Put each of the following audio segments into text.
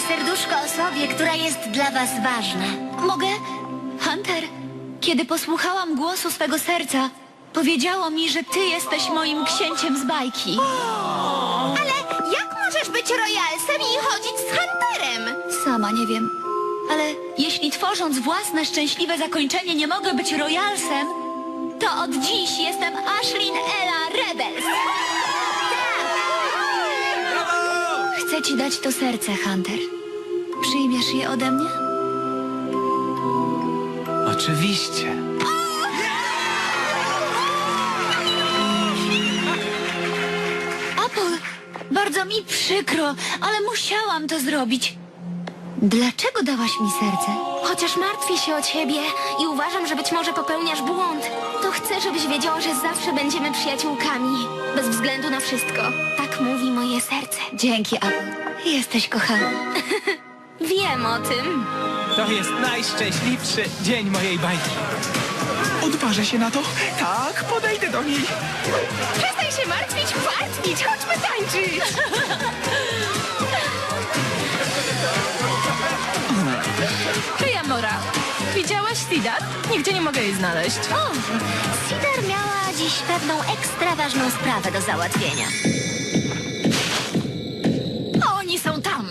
serduszko osobie, która jest dla was ważna. Mogę? Hunter, kiedy posłuchałam głosu swego serca, powiedziało mi, że ty jesteś moim księciem z bajki. Ale jak możesz być royalsem i chodzić z Hunterem? Sama nie wiem. Ale jeśli tworząc własne szczęśliwe zakończenie nie mogę być royalsem, to od dziś jestem Ashlyn Ella Rebels. Chcę ci dać to serce, Hunter. Przyjmiesz je ode mnie? Oczywiście. Apple, bardzo mi przykro, ale musiałam to zrobić. Dlaczego dałaś mi serce? Chociaż martwię się o ciebie i uważam, że być może popełniasz błąd, to chcę, żebyś wiedziała, że zawsze będziemy przyjaciółkami. Bez względu na wszystko. Tak mówi moje serce. Dzięki, Apple. Jesteś kochana. Wiem o tym. To jest najszczęśliwszy dzień mojej bajki. Odważę się na to? Tak, podejdę do niej. Przestań się martwić, wartwić, chodźmy tańczyć. Sidar? Nigdzie nie mogę jej znaleźć. O, Cider miała dziś pewną ekstra ważną sprawę do załatwienia. Oni są tam.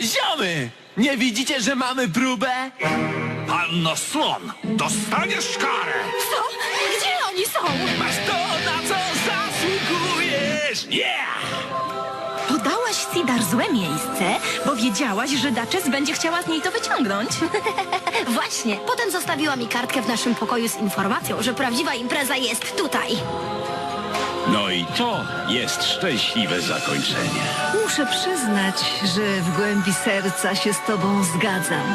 Ziomy! Nie widzicie, że mamy próbę? Panno Słon, dostaniesz karę! Co? Gdzie oni są? Masz to, na co zasługujesz! Yeah! Podałaś Sidar złe miejsce, bo wiedziałaś, że Duchess będzie chciała z niej to wyciągnąć. Właśnie, potem zostawiła mi kartkę w naszym pokoju z informacją, że prawdziwa impreza jest tutaj. No i to jest szczęśliwe zakończenie. Muszę przyznać, że w głębi serca się z tobą zgadzam.